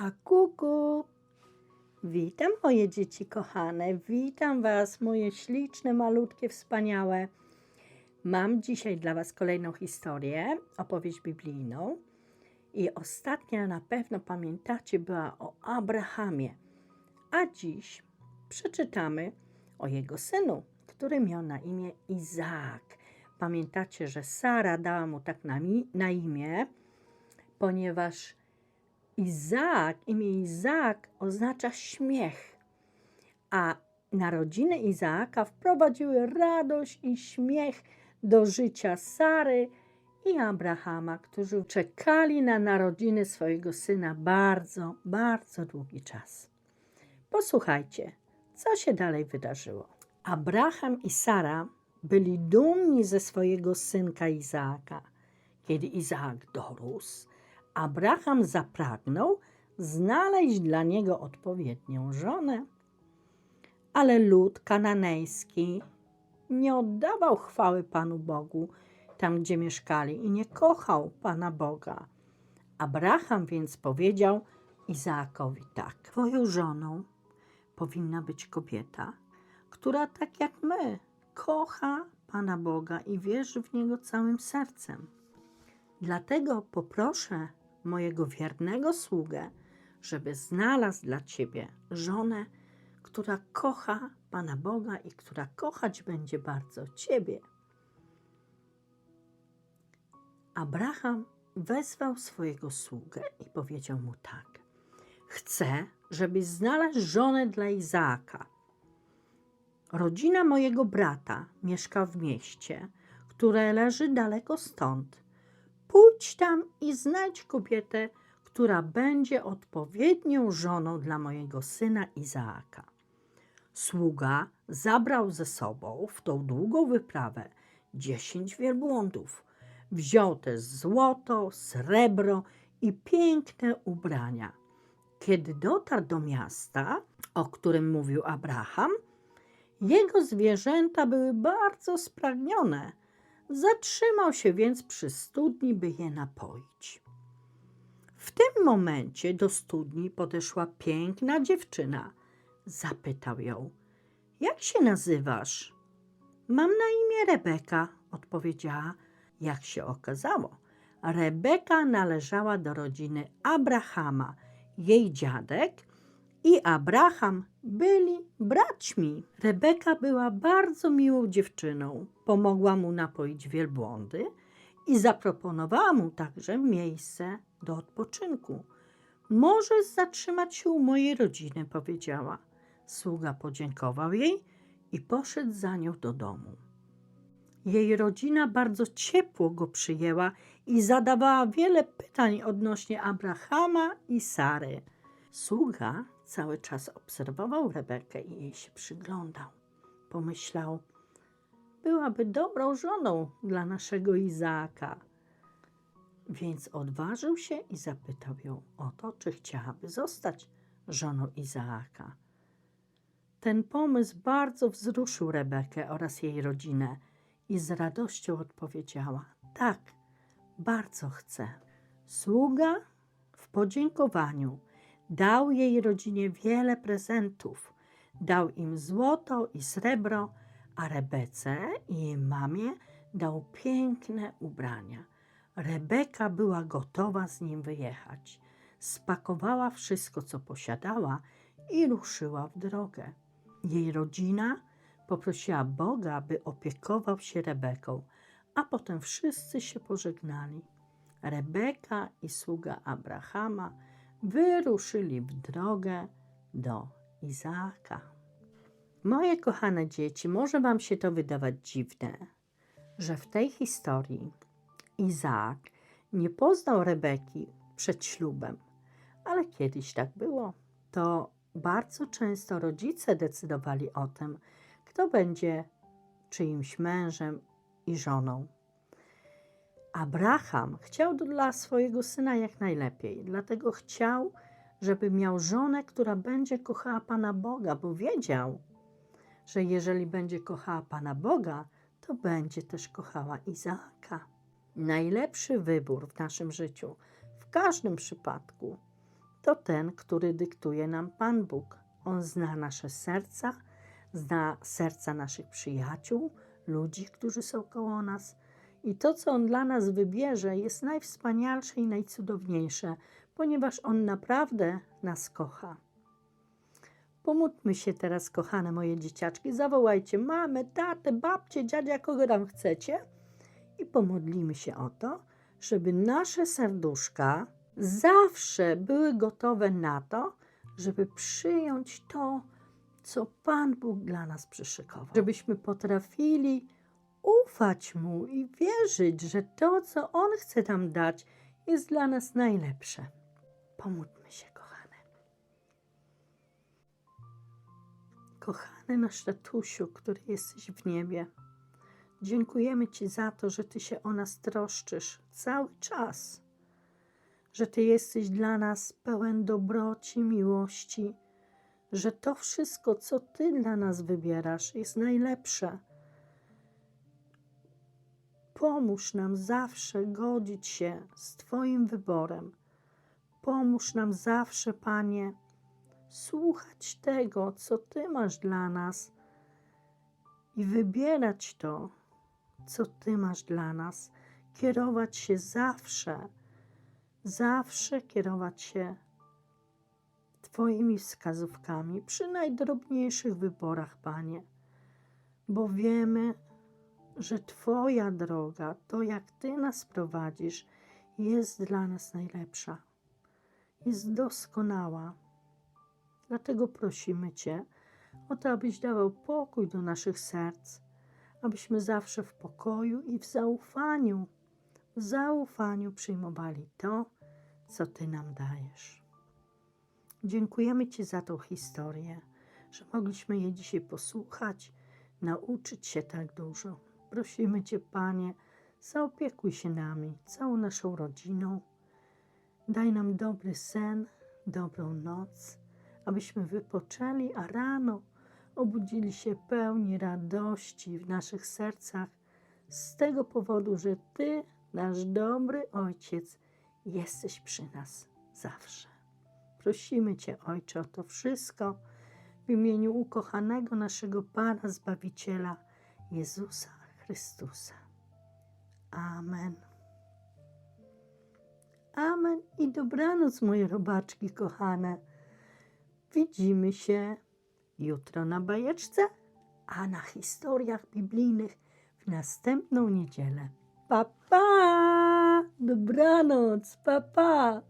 A kuku! Witam moje dzieci kochane, witam Was, moje śliczne, malutkie, wspaniałe. Mam dzisiaj dla Was kolejną historię, opowieść biblijną. I ostatnia na pewno pamiętacie była o Abrahamie. A dziś przeczytamy o jego synu, który miał na imię Izaak. Pamiętacie, że Sara dała mu tak na, mi, na imię, ponieważ Izaak, imię Izaak oznacza śmiech, a narodziny Izaaka wprowadziły radość i śmiech do życia Sary i Abrahama, którzy czekali na narodziny swojego syna bardzo, bardzo długi czas. Posłuchajcie, co się dalej wydarzyło. Abraham i Sara byli dumni ze swojego synka Izaaka. Kiedy Izaak dorósł, Abraham zapragnął znaleźć dla niego odpowiednią żonę. Ale lud kananejski nie oddawał chwały Panu Bogu tam, gdzie mieszkali i nie kochał Pana Boga. Abraham więc powiedział Izaakowi tak: Twoją żoną powinna być kobieta, która tak jak my kocha Pana Boga i wierzy w Niego całym sercem. Dlatego poproszę mojego wiernego sługę, żeby znalazł dla ciebie żonę, która kocha Pana Boga i która kochać będzie bardzo ciebie. Abraham wezwał swojego sługę i powiedział mu tak: Chcę, żebyś znalazł żonę dla Izaaka. Rodzina mojego brata mieszka w mieście, które leży daleko stąd. Pójdź tam i znajdź kobietę, która będzie odpowiednią żoną dla mojego syna Izaaka. Sługa zabrał ze sobą w tą długą wyprawę dziesięć wielbłądów. Wziął też złoto, srebro i piękne ubrania. Kiedy dotarł do miasta, o którym mówił Abraham, jego zwierzęta były bardzo spragnione. Zatrzymał się więc przy studni, by je napoić. W tym momencie do studni podeszła piękna dziewczyna. Zapytał ją: Jak się nazywasz? Mam na imię Rebeka, odpowiedziała. Jak się okazało, Rebeka należała do rodziny Abrahama. Jej dziadek i Abraham byli braćmi. Rebeka była bardzo miłą dziewczyną. Pomogła mu napoić wielbłądy i zaproponowała mu także miejsce do odpoczynku. Możesz zatrzymać się u mojej rodziny, powiedziała. Sługa podziękował jej i poszedł za nią do domu. Jej rodzina bardzo ciepło go przyjęła i zadawała wiele pytań odnośnie Abrahama i Sary. Sługa cały czas obserwował Rebekę i jej się przyglądał. Pomyślał, byłaby dobrą żoną dla naszego Izaaka. Więc odważył się i zapytał ją o to, czy chciałaby zostać żoną Izaaka. Ten pomysł bardzo wzruszył Rebekę oraz jej rodzinę i z radością odpowiedziała: Tak, bardzo chcę. Sługa w podziękowaniu dał jej rodzinie wiele prezentów. Dał im złoto i srebro, a Rebece i jej mamie dał piękne ubrania. Rebeka była gotowa z nim wyjechać. Spakowała wszystko, co posiadała i ruszyła w drogę. Jej rodzina poprosiła Boga, by opiekował się Rebeką, a potem wszyscy się pożegnali. Rebeka i sługa Abrahama wyruszyli w drogę do Izaaka. Moje kochane dzieci, może Wam się to wydawać dziwne, że w tej historii Izaak nie poznał Rebeki przed ślubem, ale kiedyś tak było. To bardzo często rodzice decydowali o tym, kto będzie czyimś mężem i żoną. Abraham chciał dla swojego syna jak najlepiej, dlatego chciał, żeby miał żonę, która będzie kochała Pana Boga, bo wiedział, że jeżeli będzie kochała Pana Boga, to będzie też kochała Izaaka. Najlepszy wybór w naszym życiu, w każdym przypadku, to ten, który dyktuje nam Pan Bóg. On zna nasze serca, zna serca naszych przyjaciół, ludzi, którzy są koło nas. I to, co On dla nas wybierze, jest najwspanialsze i najcudowniejsze, ponieważ On naprawdę nas kocha. Pomódlmy się teraz, kochane moje dzieciaczki. Zawołajcie mamę, tatę, babcię, dziadzia, kogo tam chcecie i pomodlimy się o to, żeby nasze serduszka zawsze były gotowe na to, żeby przyjąć to, co Pan Bóg dla nas przyszykował. Żebyśmy potrafili ufać Mu i wierzyć, że to, co On chce nam dać, jest dla nas najlepsze. Pomódlmy się, kochane. Kochany nasz tatusiu, który jesteś w niebie, dziękujemy Ci za to, że Ty się o nas troszczysz cały czas, że Ty jesteś dla nas pełen dobroci, miłości, że to wszystko, co Ty dla nas wybierasz, jest najlepsze. Pomóż nam zawsze godzić się z Twoim wyborem. Pomóż nam zawsze, Panie, słuchać tego, co Ty masz dla nas i wybierać to, co Ty masz dla nas. Kierować się zawsze, zawsze kierować się Twoimi wskazówkami przy najdrobniejszych wyborach, Panie, bo wiemy, że Twoja droga, to jak Ty nas prowadzisz, jest dla nas najlepsza, jest doskonała. Dlatego prosimy Cię o to, abyś dawał pokój do naszych serc, abyśmy zawsze w pokoju i w zaufaniu, w zaufaniu przyjmowali to, co Ty nam dajesz. Dziękujemy Ci za tą historię, że mogliśmy jej dzisiaj posłuchać, nauczyć się tak dużo. Prosimy Cię, Panie, zaopiekuj się nami, całą naszą rodziną. Daj nam dobry sen, dobrą noc, abyśmy wypoczęli, a rano obudzili się pełni radości w naszych sercach z tego powodu, że Ty, nasz dobry Ojciec, jesteś przy nas zawsze. Prosimy Cię, Ojcze, o to wszystko w imieniu ukochanego naszego Pana Zbawiciela Jezusa Chrystusa. Amen. Amen i dobranoc, moje robaczki kochane. Widzimy się jutro na bajeczce, a na historiach biblijnych w następną niedzielę. Pa, pa! Dobranoc, pa, pa!